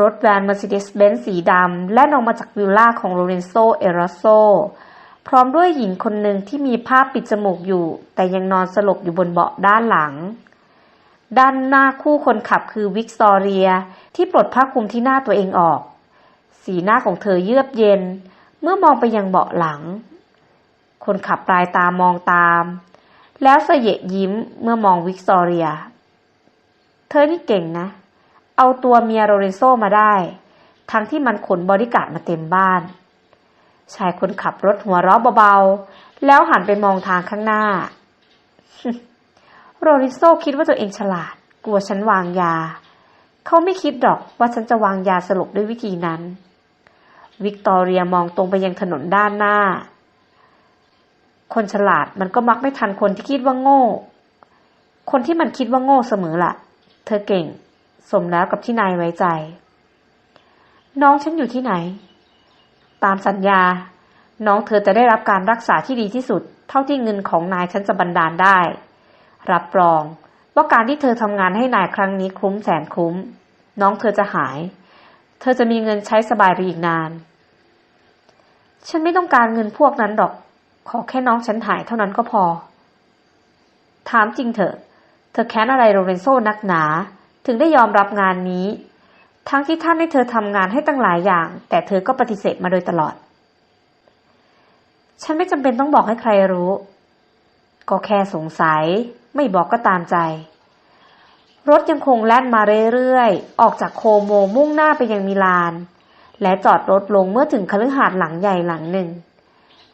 รถแวน Mercedes-Benz สีดำแล่นออกมาจากวิลล่าของโลเรนโซ เอร s โซ พร้อมด้วยหญิงคนหนึ่งที่มีผ้าปิดจมูกอยู่ แต่ยังนอนสลบอยู่บนเบาะด้านหลัง ด้านหน้าคู่คนขับคือวิกตอเรีย ที่ปลดผ้าคลุมที่หน้าตัวเองออก สีหน้าของเธอเยือกเย็น เมื่อมองไปยังเบาะหลัง คนขับปลายตามองตาม แล้วเสยะยิ้มเมื่อมองวิกตอเรีย เธอนี่เก่งนะ เอาตัวเมียโรเรนโซมาได้ ทั้งที่มันขนบอดี้การ์ดมาเต็มบ้าน ชายคนขับรถหัวเราะเบาๆ แล้วหันไปมองทางข้างหน้า โรริโซคิดว่าตัวเองฉลาด กลัวฉันวางยา เขาไม่คิดหรอกว่าฉันจะวางยาสลบด้วยวิธีนั้น วิกตอเรียมองตรงไปยังถนนด้านหน้า คนฉลาดมันก็มักไม่ทันคนที่คิดว่าโง่ คนที่มันคิดว่าโง่เสมอละ่ะ เธอเก่ง สมแล้วกับที่นายไว้ใจ น้องฉันอยู่ที่ไหน ตามสัญญา น้องเธอจะได้รับการรักษาที่ดีที่สุด เท่าที่เงินของนายฉันจะบันดาลได้ รับรองว่าการที่เธอทำงานให้นายครั้งนี้คุ้มแสนคุ้ม น้องเธอจะหาย เธอจะมีเงินใช้สบายไปอีกนาน ฉันไม่ต้องการเงินพวกนั้นหรอก ขอแค่น้องฉันหายเท่านั้นก็พอ ถามจริงเถอะ เธอแค้นอะไรโรเรนโซนักหนา ถึงได้ยอมรับงานนี้ ทั้งที่ท่านให้เธอทำงานให้ตั้งหลายอย่าง แต่เธอก็ปฏิเสธมาโดยตลอด ฉันไม่จำเป็นต้องบอกให้ใครรู้ ก็แค่สงสัย ไม่บอกก็ตามใจ รถยังคงแล่นมาเรื่อยๆ ออกจากโคโมมุ่งหน้าไปยังมิลาน และจอดรถลงเมื่อถึงคฤหาสน์หลังใหญ่หลังหนึ่ง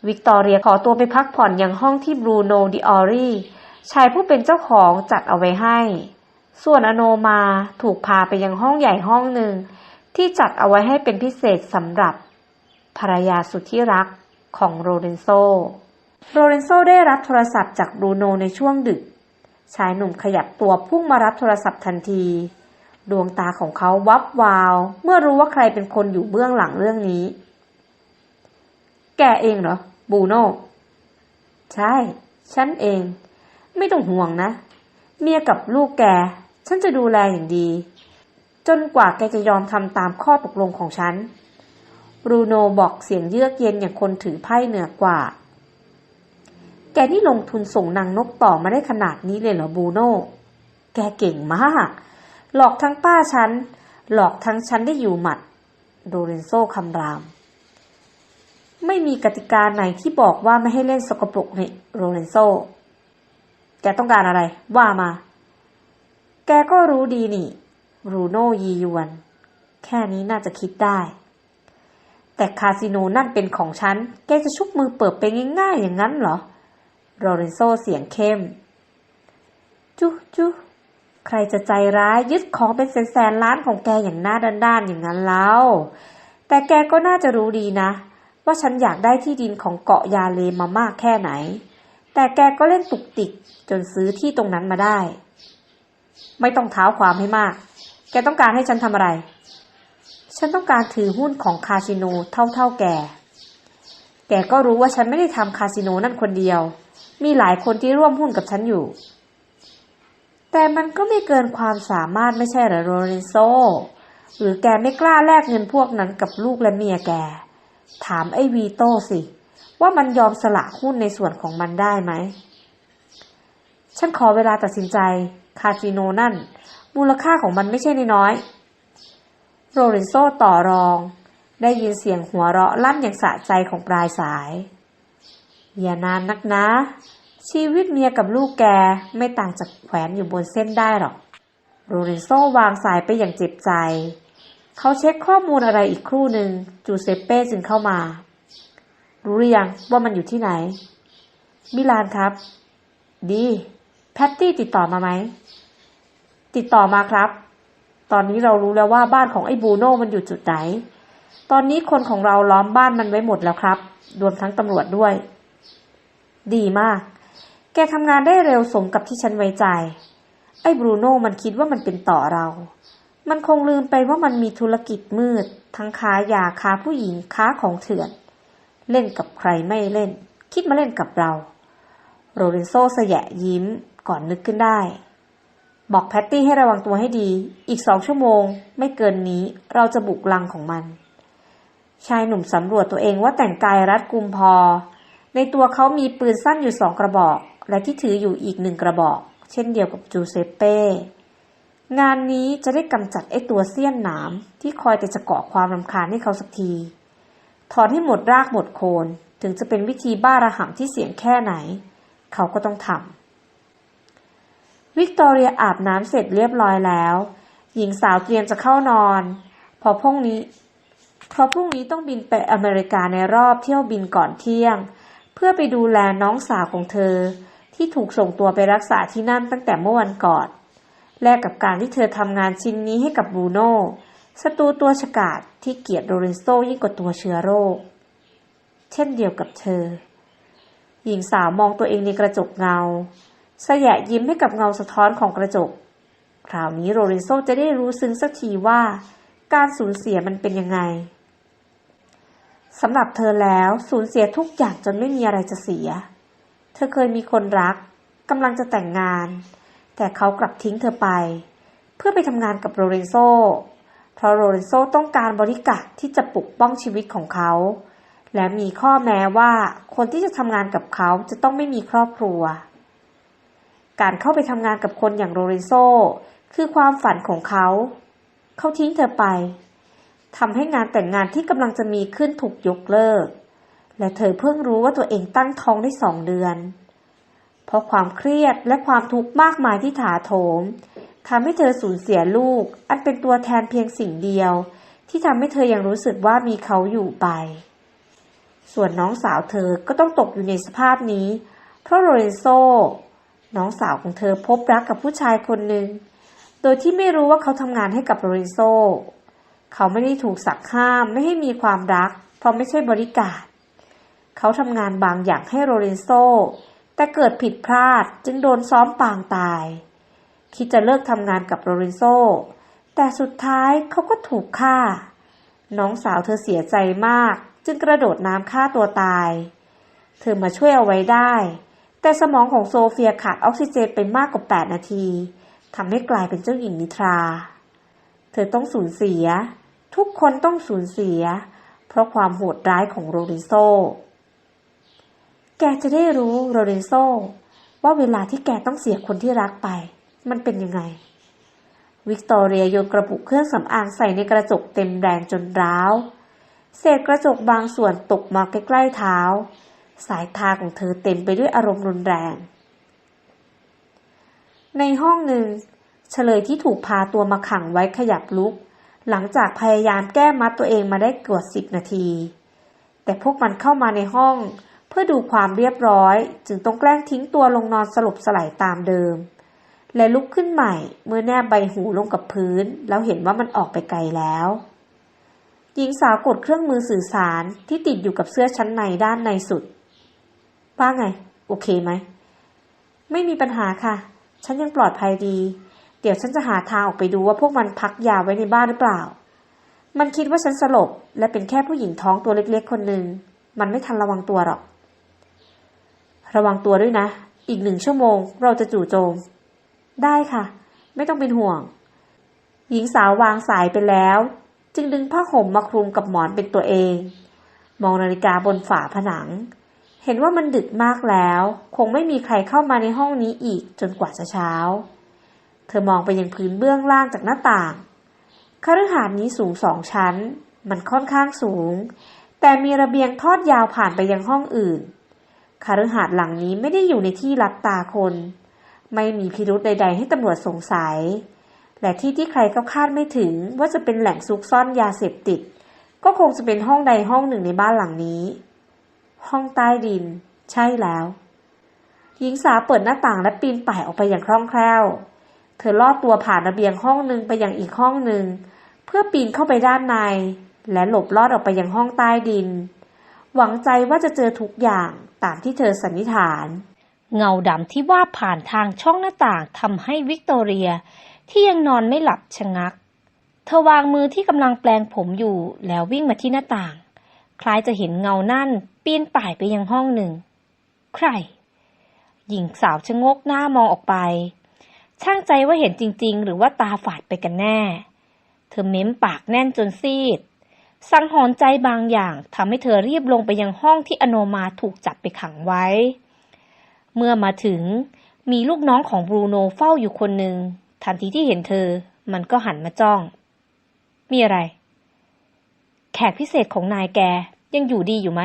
วิกตอเรียขอตัวไปพักผ่อนอยังห้องที่บรูโนดิออรีชายผู้เป็นเจ้าของจัดเอาไว้ให้ ส่วนอโนมาถูกพาไปยังห้องใหญ่ห้องหนึ่ง ที่จัดเอาไว้ให้เป็นพิเศษสำหรับ ภรรยาสุดที่รักของโรเรนโซ โรเรนโซได้รับโทรศัพท์จากบรูโนในช่วงดึก ชายหนุ่มขยับตัวพุ่งมารับโทรศัพท์ทันที ดวงตาของเขาวับวาว เมื่อรู้ว่าใครเป็นคนอยู่เบื้องหลังเรื่องนี้ แกเองเหรอบูโนใช่ ฉันเอง ไม่ต้องห่วงนะ เมียกับลูกแก ฉันจะดูแลอย่างดี จนกว่าแกจะยอมทำตามข้อตกลงของฉันบรูโนบอกเสียงเยือกเย็นอย่างคนถือไพ่เหนือกว่า แกนี่ลงทุนส่งนางนกต่อมาได้ขนาดนี้เลยเหรอบูโน่แกเก่งมาก หลอกทั้งป้าฉัน หลอกทั้งฉันได้อยู่หมัด โดเรนโซคำราม ไม่มีกติกาไหนที่บอกว่าไม่ให้เล่นสกปรกนี่โรเรนโซ แกต้องการอะไร ว่ามา แกก็รู้ดีนี่บรูโน่ยียวน แค่นี้น่าจะคิดได้ แต่คาสิโนนั่นเป็นของฉัน แกจะชุบมือเปิดไปง่ายๆอย่างนั้นเหรอโรเรนโซเสียงเข้ม จุจุใครจะใจร้ายยึดของเป็นแสนๆล้านของแกอย่างหน้าด้านๆอย่างนั้นแล้ว แต่แกก็น่าจะรู้ดีนะ ว่าฉันอยากได้ที่ดินของเกาะยาเลมามากแค่ไหน แต่แกก็เล่นตุกติกจนซื้อที่ตรงนั้นมาได้ ไม่ต้องเท้าความให้มาก แกต้องการให้ฉันทำอะไร ฉันต้องการถือหุ้นของคาสิโนเท่าๆแก แกก็รู้ว่าฉันไม่ได้ทำคาสิโนนั่นคนเดียว มีหลายคนที่ร่วมหุ้นกับฉันอยู่ แต่มันก็ไม่เกินความสามารถไม่ใช่หรอโรเรนโซ หรือแกไม่กล้าแลกเงินพวกนั้นกับลูกและเมียแก ถามไอ้วีโต้สิ ว่ามันยอมสละหุ้นในส่วนของมันได้ไหม ฉันขอเวลาตัดสินใจ คาสิโนนั่น มูลค่าของมันไม่ใช่น้อย โรเรนโซต่อรอง ได้ยินเสียงหัวเราะลั่นอย่างสะใจของปลายสาย อย่านานนักนะ ชีวิตเมียกับลูกแกไม่ต่างจากแขวนอยู่บนเส้นได้หรอก โรเรนโซวางสายไปอย่างเจ็บใจ เขาเช็คข้อมูลอะไรอีกครู่หนึ่งจูเซเป้จึงเข้ามา รู้หรือยังว่ามันอยู่ที่ไหน มิลานครับ ดี แพตตี้ติดต่อมาไหม ติดต่อมาครับ ตอนนี้เรารู้แล้วว่าบ้านของไอ้บูโน่มันอยู่จุดไหน ตอนนี้คนของเราล้อมบ้านมันไว้หมดแล้วครับ รวมทั้งตำรวจด้วย ดีมาก แกทำงานได้เร็วสมกับที่ฉันไว้ใจ ไอ้บรูโน่มันคิดว่ามันเป็นต่อเรา มันคงลืมไปว่ามันมีธุรกิจมืด ทั้งค้ายาค้าผู้หญิงค้าของเถื่อน เล่นกับใครไม่เล่น คิดมาเล่นกับเรา โรเรนโซสยะยิ้ม ก่อนนึกขึ้นได้ บอกแพตตี้ให้ระวังตัวให้ดี อีกสองชั่วโมง ไม่เกินนี้เราจะบุกลังของมัน ชายหนุ่มสำรวจตัวเองว่าแต่งกายรัดกุมพอ ในตัวเขามีปืนสั้นอยู่สองกระบอก และที่ถืออยู่อีกหนึ่งกระบอก เช่นเดียวกับจูเซปเป้งานนี้จะได้กำจัดไอ้ตัวเสี้ยนหนามที่คอยแต่จะเกาะความรำคาญให้เขาสักที ถอนให้หมดรากหมดโคน ถึงจะเป็นวิธีบ้าระห่ำที่เสี่ยงแค่ไหน เขาก็ต้องทำ วิกตอเรียอาบน้ำเสร็จเรียบร้อยแล้ว หญิงสาวเตรียมจะเข้านอน พอพรุ่งนี้เพราะพรุ่งนี้ต้องบินไปอเมริกาในรอบเที่ยวบินก่อนเที่ยง เพื่อไปดูแลน้องสาวของเธอ ที่ถูกส่งตัวไปรักษาที่นั่นตั้งแต่เมื่อวันก่อนแลกกับการที่เธอทำงานชิ้นนี้ให้กับบรูโน่ศัตรูตัวฉกาจที่เกลียดโรเรนโซยิ่งกว่าตัวเชื้อโรค เช่นเดียวกับเธอ หญิงสาวมองตัวเองในกระจกเงา สยะยิ้มให้กับเงาสะท้อนของกระจก คราวนี้โรเรนโซจะได้รู้ซึ้งสักทีว่า การสูญเสียมันเป็นยังไงสำหรับเธอแล้วสูญเสียทุกอย่างจนไม่มีอะไรจะเสีย เธอเคยมีคนรักกำลังจะแต่งงาน แต่เขากลับทิ้งเธอไป เพื่อไปทำงานกับโรเรนโซ เพราะโรเรนโซต้องการบริการที่จะปกป้องชีวิตของเขา และมีข้อแม้ว่าคนที่จะทำงานกับเขาจะต้องไม่มีครอบครัว การเข้าไปทำงานกับคนอย่างโรเรนโซ คือความฝันของเขา เขาทิ้งเธอไปทำให้งานแต่งงานที่กำลังจะมีขึ้นถูกยกเลิก และเธอเพิ่งรู้ว่าตัวเองตั้งท้องได้สองเดือน เพราะความเครียดและความทุกข์มากมายที่ถาโถมทำให้เธอสูญเสียลูก อันเป็นตัวแทนเพียงสิ่งเดียว ที่ทำให้เธอยังรู้สึกว่ามีเขาอยู่ไป ส่วนน้องสาวเธอก็ต้องตกอยู่ในสภาพนี้ เพราะโรเรนโซ น้องสาวของเธอพบรักกับผู้ชายคนหนึ่ง โดยที่ไม่รู้ว่าเขาทำงานให้กับโรเรนโซ เขาไม่ได้ถูกสักห้ามไม่ให้มีความรัก เพราะไม่ใช่บริการ เขาทำงานบางอย่างให้โรเรนโซ แต่เกิดผิดพลาดจึงโดนซ้อมปางตาย คิดจะเลิกทำงานกับโรเรนโซ แต่สุดท้ายเขาก็ถูกฆ่า น้องสาวเธอเสียใจมาก จึงกระโดดน้ำฆ่าตัวตาย เธอมาช่วยเอาไว้ได้ แต่สมองของโซเฟียขาดออกซิเจนไปมากกว่า 8 นาทีทำให้กลายเป็นเจ้าหญิงนิทรา เธอต้องสูญเสีย ทุกคนต้องสูญเสีย เพราะความโหดร้ายของโรเรนโซ แกจะได้รู้โรเรนโซ ว่าเวลาที่แกต้องเสียคนที่รักไป มันเป็นยังไง วิกตอเรียโยนกระปุกเครื่องสำอางใส่ในกระจกเต็มแรงจนร้าว เศษกระจกบางส่วนตกมาใกล้ๆเท้า สายตาของเธอเต็มไปด้วยอารมณ์รุนแรง ในห้องหนึ่ง เฉลยที่ถูกพาตัวมาขังไว้ขยับลุก หลังจากพยายามแก้มัดตัวเองมาได้เกือบสิบนาที แต่พวกมันเข้ามาในห้องเพื่อดูความเรียบร้อย จึงต้องแกล้งทิ้งตัวลงนอนสลบสลายตามเดิม และลุกขึ้นใหม่เมื่อแนบใบหูลงกับพื้น แล้วเห็นว่ามันออกไปไกลแล้วหญิงสาวกดเครื่องมือสื่อสารที่ติดอยู่กับเสื้อชั้นในด้านในสุด ว่าไง โอเคไหม ไม่มีปัญหาค่ะ ฉันยังปลอดภัยดี เดี๋ยวฉันจะหาทางออกไปดูว่าพวกมันพักยาไว้ในบ้านหรือเปล่า มันคิดว่าฉันสลบ และเป็นแค่ผู้หญิงท้องตัวเล็กๆคนหนึ่ง มันไม่ทันระวังตัวหรอก ระวังตัวด้วยนะ อีกหนึ่งชั่วโมง เราจะจู่โจม ได้ค่ะ ไม่ต้องเป็นห่วง หญิงสาววางสายไปแล้ว จึงดึงผ้าห่มมาคลุมกับหมอนเป็นตัวเอง มองนาฬิกาบนฝาผนัง เห็นว่ามันดึกมากแล้ว คงไม่มีใครเข้ามาในห้องนี้อีกจนกว่าจะเช้า เธอมองไปยังพื้นเบื้องล่างจากหน้าต่างคฤหาสน์นี้สูงสองชั้น มันค่อนข้างสูง แต่มีระเบียงทอดยาวผ่านไปยังห้องอื่นคฤหาสน์หลังนี้ไม่ได้อยู่ในที่รับตาคน ไม่มีพิรุธใด ๆ ให้ตำรวจสงสัย และที่ที่ใครก็คาดไม่ถึงว่าจะเป็นแหล่งซุกซ่อนยาเสพติด ก็คงจะเป็นห้องใดห้องหนึ่งในบ้านหลังนี้ ห้องใต้ดิน ใช่แล้ว หญิงสาวเปิดหน้าต่างและปีนป่ายออกไปอย่างคล่องแคล่ว เธอลอดตัวผ่านระเบียงห้องหนึ่งไปยังอีกห้องหนึ่ง เพื่อปีนเข้าไปด้านใน และหลบลอดออกไปยังห้องใต้ดิน หวังใจว่าจะเจอทุกอย่างตามที่เธอสันนิษฐาน เงาดำที่ว่าผ่านทางช่องหน้าต่างทำให้วิกตอเรีย ที่ยังนอนไม่หลับชะงัก เธอวางมือที่กำลังแปลงผมอยู่แล้ววิ่งมาที่หน้าต่าง ล้ายจะเห็นเงานั่นปีนป่ายไปยังห้องหนึ่ง ใคร หญิงสาวชะโงกหน้ามองออกไป ช่างใจว่าเห็นจริง ๆ หรือว่าตาฝาดไปกันแน่ เธอเม้มปากแน่นจนซีด สังหรณ์ใจบางอย่างทำให้เธอรีบลงไปยังห้องที่อโนมาถูกจับไปขังไว้ เมื่อมาถึงมีลูกน้องของบรูโนเฝ้าอยู่คนหนึ่งทันทีที่เห็นเธอ มันก็หันมาจ้อง มีอะไร แขกพิเศษของนายแก ยังอยู่ดีอยู่ไหม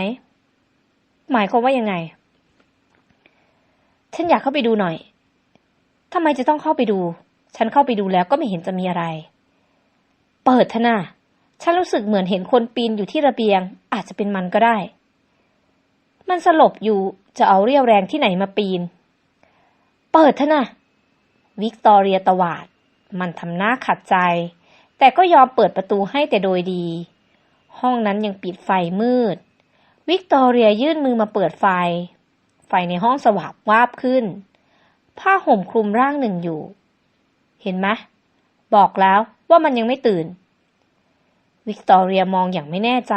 หมายความว่ายังไง ฉันอยากเข้าไปดูหน่อยทำไมจะต้องเข้าไปดู ฉันเข้าไปดูแล้วก็ไม่เห็นจะมีอะไร เปิดเถอะนะฉันรู้สึกเหมือนเห็นคนปีนอยู่ที่ระเบียง อาจจะเป็นมันก็ได้ มันสลบอยู่จะเอาเรี่ยวแรงที่ไหนมาปีน เปิดเถอะนะวิกตอเรียตวาด มันทำหน้าขัดใจ แต่ก็ยอมเปิดประตูให้แต่โดยดี ห้องนั้นยังปิดไฟมืด วิกตอเรียยื่นมือมาเปิดไฟ ไฟในห้องสว่างวาบขึ้น ผ้าห่มคลุมร่างหนึ่งอยู่ เห็นไหมบอกแล้วว่ามันยังไม่ตื่น วิกตอเรียมองอย่างไม่แน่ใจ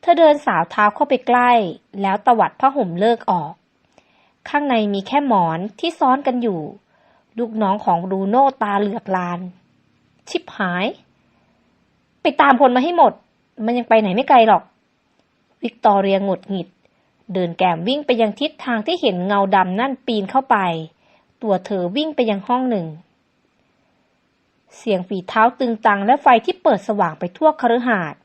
เธอเดินสาวเท้าเข้าไปใกล้ แล้วตวัดผ้าห่มเลิกออก ข้างในมีแค่หมอนที่ซ้อนกันอยู่ ลูกน้องของรูโน่ตาเหลือกลาน ชิบหาย ไปตามพลมาให้หมด มันยังไปไหนไม่ไกลหรอก วิกตอเรียหงุดหงิด เดินแกมวิ่งไปยังทิศทางที่เห็นเงาดำนั่นปีนเข้าไป ตัวเธอวิ่งไปยังห้องหนึ่ง เสียงฝีเท้าตึงตังและไฟที่เปิดสว่างไปทั่วคฤหาสน์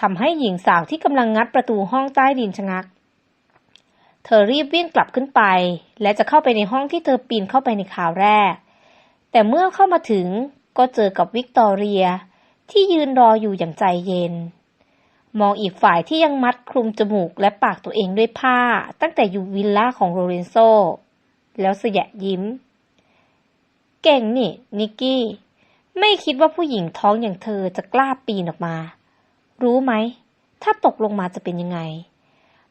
ทำให้หญิงสาวที่กำลังงัดประตูห้องใต้ดินชะงัก เธอรีบวิ่งกลับขึ้นไป และจะเข้าไปในห้องที่เธอปีนเข้าไปในคราวแรก แต่เมื่อเข้ามาถึงก็เจอกับวิกตอเรียที่ยืนรออยู่อย่างใจเย็น มองอีกฝ่ายที่ยังมัดคลุมจมูกและปากตัวเองด้วยผ้า ตั้งแต่อยู่วิลล่าของโรเรนโซ แล้วเสยะยิ้ม เก่งนี่ นิกกี้ ไม่คิดว่าผู้หญิงท้องอย่างเธอจะกล้าปีนออกมา รู้ไหม ถ้าตกลงมาจะเป็นยังไง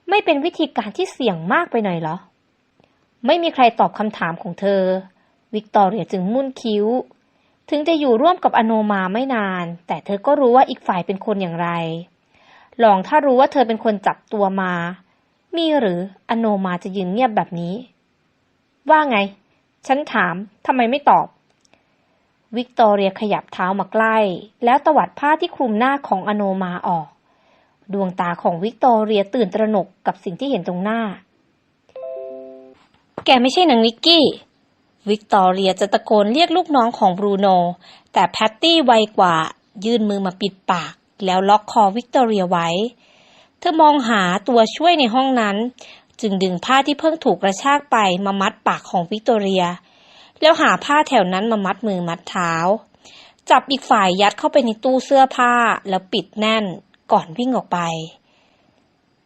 ไม่เป็นวิธีการที่เสี่ยงมากไปหน่อยเหรอ ไม่มีใครตอบคำถามของเธอ วิกตอเรียจึงมุ่นคิ้ว ถึงจะอยู่ร่วมกับอโนมาไม่นาน แต่เธอก็รู้ว่าอีกฝ่ายเป็นคนอย่างไร ลองถ้ารู้ว่าเธอเป็นคนจับตัวมา มีหรืออโนมาจะยืนเงียบแบบนี้ ว่าไง ฉันถามทำไมไม่ตอบ วิกตอเรียขยับเท้ามาใกล้ แล้วตวัดผ้าที่คลุมหน้าของอโนมาออก ดวงตาของวิกตอเรียตื่นตระหนกกับสิ่งที่เห็นตรงหน้า แกไม่ใช่นางนิกกี้วิกตอเรียจะตะโกนเรียกลูกน้องของบรูโน แต่แพตตี้ไวกว่ายื่นมือมาปิดปาก แล้วล็อกคอวิกตอเรียไว้ เธอมองหาตัวช่วยในห้องนั้น จึงดึงผ้าที่เพิ่งถูกกระชากไปมามัดปากของวิกตอเรีย แล้วหาผ้าแถวนั้นมามัดมือมัดเท้า จับอีกฝ่ายยัดเข้าไปในตู้เสื้อผ้าแล้วปิดแน่นก่อนวิ่งออกไป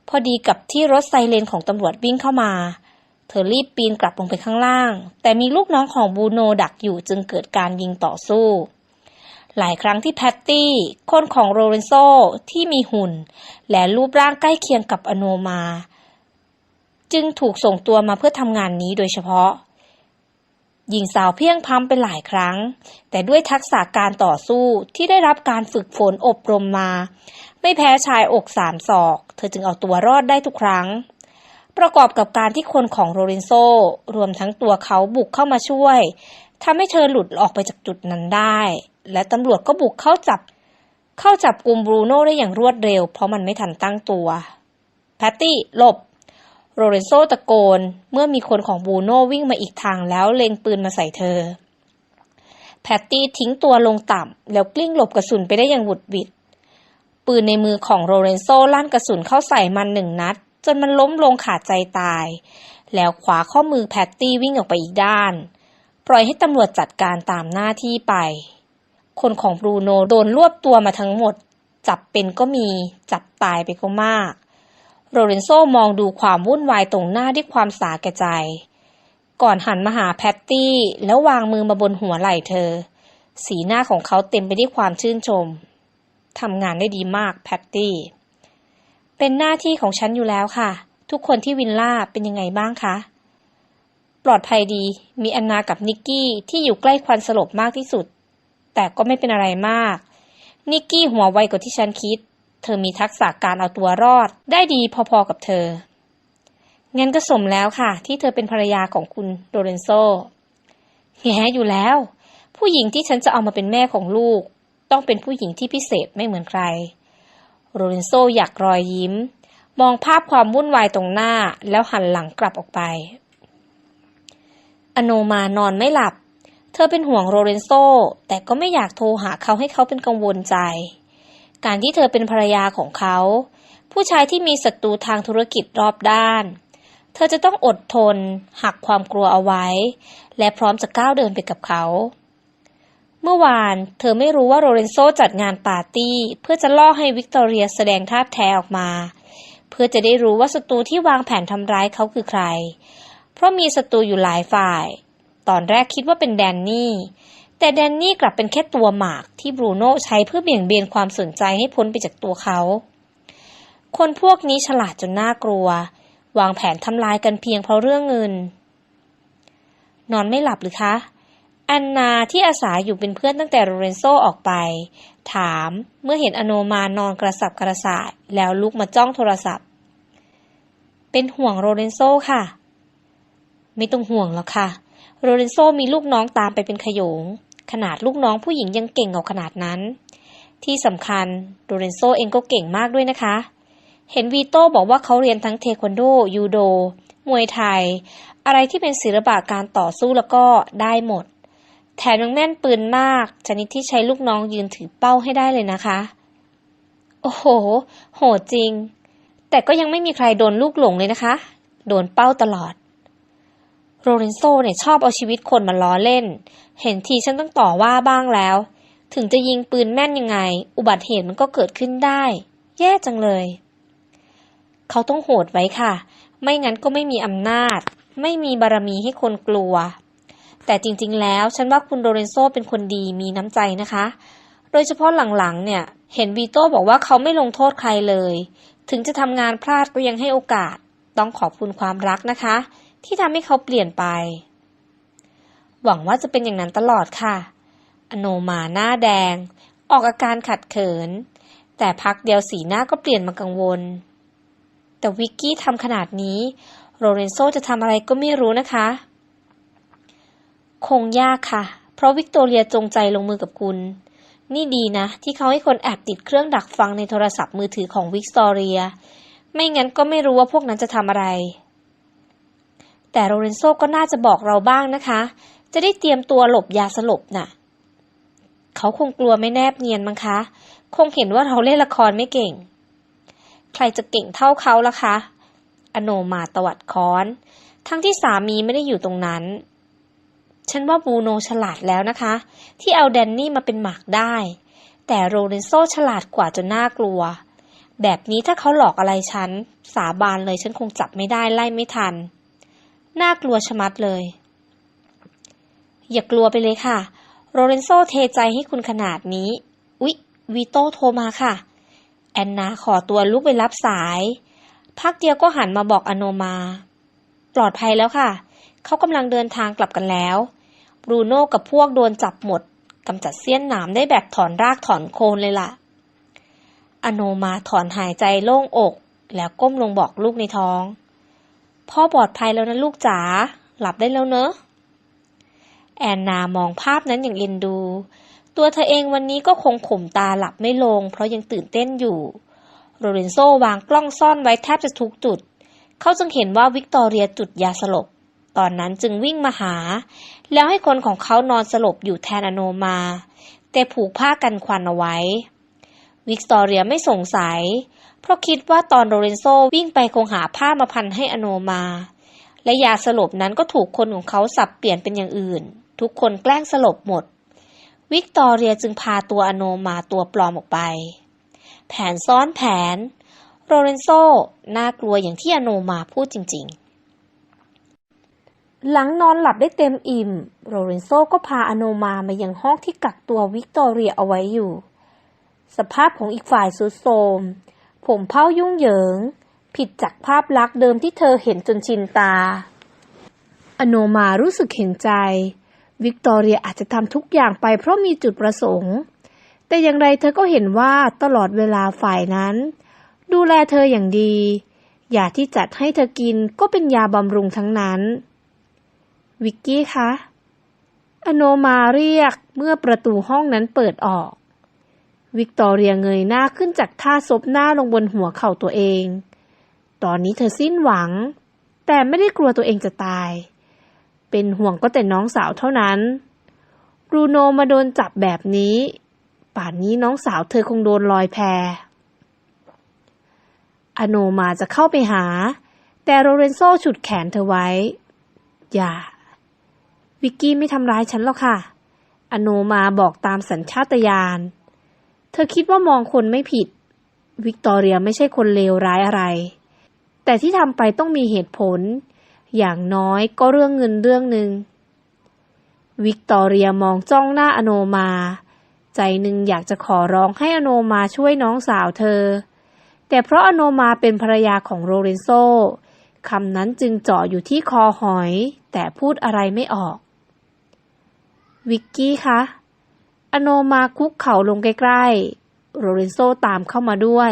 พอดีกับที่รถไซเรนของตำรวจวิ่งเข้ามาเธอรีบปีนกลับลงไปข้างล่าง แต่มีลูกน้องของบูโนดักอยู่จึงเกิดการยิงต่อสู้ หลายครั้งที่แพตตี้ คนของโรเรนโซที่มีหุ่น และรูปร่างใกล้เคียงกับอโนมา จึงถูกส่งตัวมาเพื่อทำงานนี้โดยเฉพาะ หญิงสาวเพียงพำไปหลายครั้ง แต่ด้วยทักษะการต่อสู้ที่ได้รับการฝึกฝนอบรมมา ไม่แพ้ชายอกสามศอก เธอจึงเอาตัวรอดได้ทุกครั้ง ประกอบกับการที่คนของโรเรนโซรวมทั้งตัวเขาบุกเข้ามาช่วยทำให้เธอหลุดออกไปจากจุดนั้นได้ และตำรวจก็บุกเข้าจับ เข้าจับกลุ่มบรูโน่ได้อย่างรวดเร็ว เพราะมันไม่ทันตั้งตัว แพตตี้หลบ โรเรนโซตะโกน เมื่อมีคนของบรูโน่วิ่งมาอีกทางแล้วเล็งปืนมาใส่เธอ แพตตี้ทิ้งตัวลงต่ำแล้วกลิ้งหลบกระสุนไปได้อย่างหวุดหวิด ปืนในมือของโรเรนโซลั่นกระสุนเข้าใส่มันหนึ่งนัด จนมันล้มลงขาดใจตาย แล้วขวาข้อมือแพตตี้วิ่งออกไปอีกด้าน ปล่อยให้ตำรวจจัดการตามหน้าที่ไป คนของบรูโนโดนรวบตัวมาทั้งหมด จับเป็นก็มี จับตายไปก็มาก โรเรนโซมองดูความวุ่นวายตรงหน้าด้วยความสาแก่ใจ ก่อนหันมาหาแพตตี้แล้ววางมือมาบนหัวไหล่เธอ สีหน้าของเขาเต็มไปด้วยความชื่นชมทำงานได้ดีมากแพตตี้ เป็นหน้าที่ของฉันอยู่แล้วค่ะ ทุกคนที่วินล่าเป็นยังไงบ้างคะ ปลอดภัยดี มีอันนากับนิกกี้ที่อยู่ใกล้ควันสลบมากที่สุด แต่ก็ไม่เป็นอะไรมาก นิกกี้หัวไวกว่าที่ฉันคิด เธอมีทักษะการเอาตัวรอด ได้ดีพอๆกับเธอ งั้นก็สมแล้วค่ะ ที่เธอเป็นภรรยาของคุณโดเรนโซแย่อยู่แล้ว ผู้หญิงที่ฉันจะเอามาเป็นแม่ของลูก ต้องเป็นผู้หญิงที่พิเศษไม่เหมือนใคร โรเลนโซอยากรอยยิ้ม มองภาพความวุ่นวายตรงหน้าแล้วหันหลังกลับออกไป อโนมานอนไม่หลับ เธอเป็นห่วงโรเลนโซ แต่ก็ไม่อยากโทรหาเขาให้เขาเป็นกังวลใจ การที่เธอเป็นภรรยาของเขา ผู้ชายที่มีศัตรูทางธุรกิจรอบด้าน เธอจะต้องอดทน หักความกลัวเอาไว้ และพร้อมจะก้าวเดินไปกับเขา เมื่อวานเธอไม่รู้ว่าโรเลนโซจัดงานปาร์ตี้ เพื่อจะล่อให้วิกตอเรียแสดงท่าแท้ออกมา เพื่อจะได้รู้ว่าศัตรูที่วางแผนทำร้ายเขาคือใคร เพราะมีศัตรูอยู่หลายฝ่าย ตอนแรกคิดว่าเป็นแดนนี่ แต่แดนนี่กลับเป็นแค่ตัวหมากที่บรูโน่ใช้เพื่อเบี่ยงเบนความสนใจให้พ้นไปจากตัวเขา คนพวกนี้ฉลาดจนน่ากลัว วางแผนทำลายกันเพียงเพราะเรื่องเงิน นอนไม่หลับหรือคะอันนาที่อาศัยอยู่เป็นเพื่อนตั้งแต่โรเรนโซออกไป ถามเมื่อเห็นอโนมานอนกระสับกระส่ายแล้วลุกมาจ้องโทรศัพท์ เป็นห่วงโรเรนโซค่ะ ไม่ต้องห่วงหรอกค่ะ โรเรนโซมีลูกน้องตามไปเป็นขยง ขนาดลูกน้องผู้หญิงยังเก่งกว่าขนาดนั้น ที่สำคัญโรเรนโซเองก็เก่งมากด้วยนะคะ เห็นวีโต้บอกว่าเขาเรียนทั้งเทควันโด ยูโด มวยไทย อะไรที่เป็นศิลปะการต่อสู้แล้วก็ได้หมด แถมยังแม่นปืนมาก ชนิดที่ใช้ลูกน้องยืนถือเป้าให้ได้เลยนะคะ โอ้โห โหดจริง แต่ก็ยังไม่มีใครโดนลูกหลงเลยนะคะ โดนเป้าตลอด โรเรนโซเนี่ยชอบเอาชีวิตคนมาล้อเล่น เห็นทีฉันต้องต่อว่าบ้างแล้ว ถึงจะยิงปืนแม่นยังไง อุบัติเหตุมันก็เกิดขึ้นได้ แย่จังเลย เขาต้องโหดไว้ค่ะ ไม่งั้นก็ไม่มีอำนาจ ไม่มีบารมีให้คนกลัว แต่จริงๆ แล้วฉันว่าคุณโรเรนโซเป็นคนดีมีน้ำใจนะคะ โดยเฉพาะหลังๆ เนี่ย เห็นวีโต้บอกว่าเขาไม่ลงโทษใครเลย ถึงจะทำงานพลาดก็ยังให้โอกาส ต้องขอบคุณความรักนะคะ ที่ทำให้เขาเปลี่ยนไป หวังว่าจะเป็นอย่างนั้นตลอดค่ะ อโนมาหน้าแดง ออกอาการขัดเขิน แต่พักเดียวสีหน้าก็เปลี่ยนมากังวล แต่วิกกี้ทำขนาดนี้ โรเรนโซจะทำอะไรก็ไม่รู้นะคะ คงยากค่ะ เพราะวิกตอเรียจงใจลงมือกับคุณ นี่ดีนะ ที่เขาให้คนแอบติดเครื่องดักฟังในโทรศัพท์มือถือของวิกตอเรีย ไม่งั้นก็ไม่รู้ว่าพวกนั้นจะทำอะไร แต่โรเรนโซก็น่าจะบอกเราบ้างนะคะ จะได้เตรียมตัวหลบยาสลบน่ะ เขาคงกลัวไม่แนบเนียนมั้งคะ คงเห็นว่าเราเล่นละครไม่เก่ง ใครจะเก่งเท่าเขาล่ะคะ อโนมาตวัดค้อน ทั้งที่สามีไม่ได้อยู่ตรงนั้น ฉันว่าบูโนฉลาดแล้วนะคะ ที่เอาแดนนี่มาเป็นหมากได้ แต่โรเรนโซฉลาดกว่าจนน่ากลัวแบบนี้ถ้าเขาหลอกอะไรฉัน สาบานเลยฉันคงจับไม่ได้ไล่ไม่ทัน น่ากลัวชะมัดเลย อย่ากลัวไปเลยค่ะ โรเรนโซเทใจให้คุณขนาดนี้ อุ๊ยวีโต้โทรมาค่ะ แอนนาขอตัวลุกไปรับสาย พักเดียวก็หันมาบอกอโนมา ปลอดภัยแล้วค่ะ เขากำลังเดินทางกลับกันแล้ว บรูโน่กับพวกโดนจับหมดกำจัดเสี้ยนหนามได้แบบถอนรากถอนโคนเลยล่ะ อโนมาถอนหายใจโล่งอก แล้วก้มลงบอกลูกในท้อง พ่อปลอดภัยแล้วนะลูกจ๋า หลับได้แล้วเนอะ แอนนามองภาพนั้นอย่างเอ็นดู ตัวเธอเองวันนี้ก็คงข่มตาหลับไม่ลง เพราะยังตื่นเต้นอยู่ โรเรนโซวางกล้องซ่อนไว้แทบจะทุกจุด เขาจึงเห็นว่าวิกตอเรียจุดยาสลบ ตอนนั้นจึงวิ่งมาหา แล้วให้คนของเขานอนสลบอยู่แทนอโนมา แต่ผูกผ้ากันควันเอาไว้ วิกตอเรียไม่สงสัย เพราะคิดว่าตอนโรเรนโซวิ่งไปคงหาผ้ามาพันให้อโนมา และยาสลบนั้นก็ถูกคนของเขาสับเปลี่ยนเป็นอย่างอื่น ทุกคนแกล้งสลบหมด วิกตอเรียจึงพาตัวอโนมาตัวปลอมออกไป แผนซ้อนแผน โรเรนโซน่ากลัวอย่างที่อโนมาพูดจริง ๆหลังนอนหลับได้เต็มอิ่ม โรเรนโซก็พาอโนมามายังห้องที่กักตัววิกตอเรียเอาไว้อยู่ สภาพของอีกฝ่ายสุดโทม ผมเผ้ายุ่งเหยิง ผิดจากภาพลักษณ์เดิมที่เธอเห็นจนชินตา อโนมารู้สึกเห็นใจ วิกตอเรียอาจจะทำทุกอย่างไปเพราะมีจุดประสงค์ แต่อย่างไรเธอก็เห็นว่าตลอดเวลาฝ่ายนั้น ดูแลเธออย่างดี ยาที่จัดให้เธอกินก็เป็นยาบำรุงทั้งนั้น วิกกี้คะ อโนมาเรียกเมื่อประตูห้องนั้นเปิดออก วิกตอเรียเงยหน้าขึ้นจากท่าซบหน้าลงบนหัวเข่าตัวเอง ตอนนี้เธอสิ้นหวัง แต่ไม่ได้กลัวตัวเองจะตาย เป็นห่วงก็แต่น้องสาวเท่านั้น รูโนมาโดนจับแบบนี้ ป่านนี้น้องสาวเธอคงโดนลอยแพอโนมาจะเข้าไปหา แต่โรเรนโซฉุดแขนเธอไว้ อย่า วิกกี้ไม่ทำร้ายฉันหรอกค่ะ อโนมาบอกตามสัญชาตญาณ เธอคิดว่ามองคนไม่ผิด วิกตอเรียไม่ใช่คนเลวร้ายอะไร แต่ที่ทำไปต้องมีเหตุผล อย่างน้อยก็เรื่องเงินเรื่องหนึ่งวิกตอเรียมองจ้องหน้าอโนมา ใจหนึ่งอยากจะขอร้องให้อโนมาช่วยน้องสาวเธอ แต่เพราะอโนมาเป็นภรรยาของโรเรนโซคำนั้นจึงเจาะอยู่ที่คอหอย แต่พูดอะไรไม่ออก วิกกี้คะ อโนมาคุกเข่าลงใกล้ๆ โรเรนโซตามเข้ามาด้วย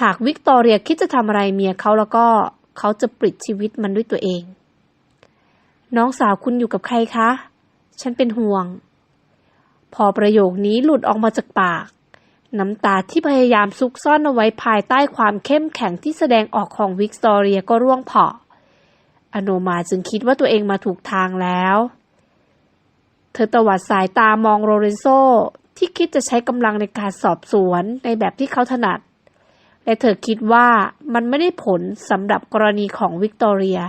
หากวิกตอเรียคิดจะทำอะไรเมียเขาแล้วก็เขาจะปลิดชีวิตมันด้วยตัวเอง น้องสาวคุณอยู่กับใครคะ ฉันเป็นห่วง พอประโยคนี้หลุดออกมาจากปาก น้ำตาที่พยายามซุกซ่อนเอาไว้ภายใต้ความเข้มแข็งที่แสดงออกของวิกตอเรียก็ร่วงเผาะอโนมาจึงคิดว่าตัวเองมาถูกทางแล้ว เธอตวัดสายตามองโรเรนโซที่คิดจะใช้กำลังในการสอบสวนในแบบที่เขาถนัด และเธอคิดว่ามันไม่ได้ผลสำหรับกรณีของวิกตอเรีย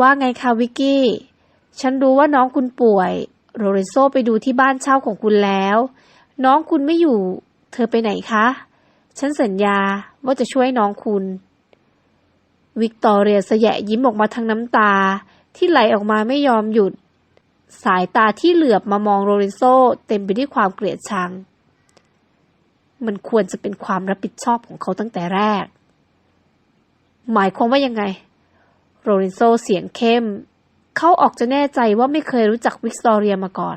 ว่าไงคะวิกกี้ ฉันรู้ว่าน้องคุณป่วย โรเรนโซไปดูที่บ้านเช่าของคุณแล้ว น้องคุณไม่อยู่ เธอไปไหนคะ ฉันสัญญาว่าจะช่วยน้องคุณ วิกตอเรียสยะยิ้มออกมาทั้งน้ำตาที่ไหลออกมาไม่ยอมหยุด สายตาที่เหลือบมามองโรเรนโซเต็มไปด้วยความเกลียดชัง มันควรจะเป็นความรับผิดชอบของเขาตั้งแต่แรก หมายความว่ายังไง โรเรนโซเสียงเข้ม เขาออกจะแน่ใจว่าไม่เคยรู้จักวิกตอเรียมาก่อน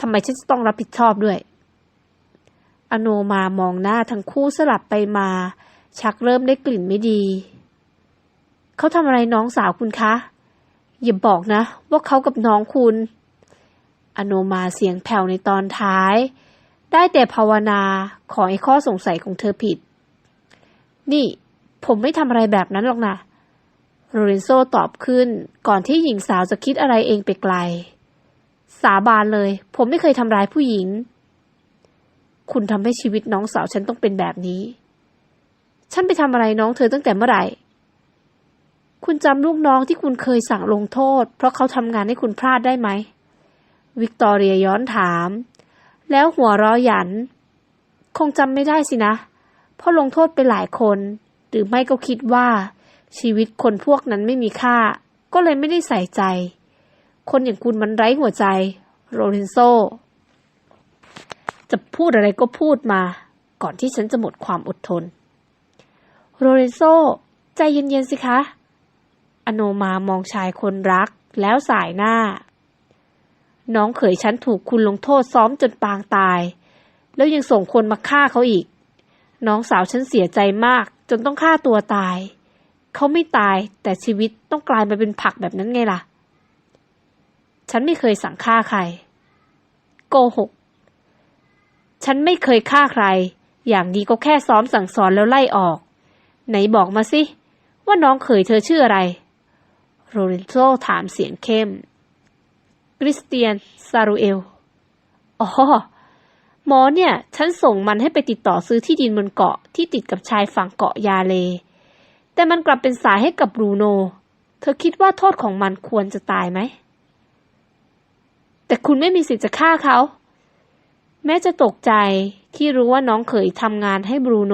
ทำไมฉันจะต้องรับผิดชอบด้วย อโนมามองหน้าทั้งคู่สลับไปมา ชักเริ่มได้กลิ่นไม่ดี เขาทำอะไรน้องสาวคุณคะ อย่าบอกนะ ว่าเขากับน้องคุณ อโนมาเสียงแผ่วในตอนท้าย ได้แต่ภาวนาขอให้ข้อสงสัยของเธอผิด นี่ ผมไม่ทำอะไรแบบนั้นหรอกนะโรเรนโซตอบขึ้นก่อนที่หญิงสาวจะคิดอะไรเองไปไกล สาบานเลย ผมไม่เคยทำร้ายผู้หญิง คุณทำให้ชีวิตน้องสาวฉันต้องเป็นแบบนี้ ฉันไปทำอะไรน้องเธอตั้งแต่เมื่อไหร่ คุณจำลูกน้องที่คุณเคยสั่งลงโทษ เพราะเขาทำงานให้คุณพลาดได้ไหม วิกตอเรียย้อนถาม แล้วหัวเร้อหยัน คงจำไม่ได้สินะ เพราะลงโทษไปหลายคน หรือไม่ก็คิดว่า ชีวิตคนพวกนั้นไม่มีค่า ก็เลยไม่ได้ใส่ใจ คนอย่างคุณมันไร้หัวใจ โรเรนโซ จะพูดอะไรก็พูดมา ก่อนที่ฉันจะหมดความอดทน โรเรนโซ ใจเย็นๆสิคะ อโนมามองชายคนรัก แล้วสายหน้า น้องเขยฉันถูกคุณลงโทษซ้อมจนปางตาย แล้วยังส่งคนมาฆ่าเขาอีก น้องสาวฉันเสียใจมาก จนต้องฆ่าตัวตาย เขาไม่ตายแต่ชีวิตต้องกลายมาเป็นผักแบบนั้นไงล่ะ ฉันไม่เคยสั่งฆ่าใคร โกหก ฉันไม่เคยฆ่าใคร อย่างดีก็แค่ซ้อมสั่งสอนแล้วไล่ออก ไหนบอกมาสิว่าน้องเขยเธอชื่ออะไร โรเรนโซถามเสียงเข้ม คริสเตียน ซารูเอล อ๋อ หมอเนี่ย ฉันส่งมันให้ไปติดต่อซื้อที่ดินบนเกาะที่ติดกับชายฝั่งเกาะยาเล แต่มันกลับเป็นสายให้กับบรูโน เธอคิดว่าโทษของมันควรจะตายไหม แต่คุณไม่มีสิทธิ์จะฆ่าเขา แม้จะตกใจที่รู้ว่าน้องเขยทำงานให้บรูโน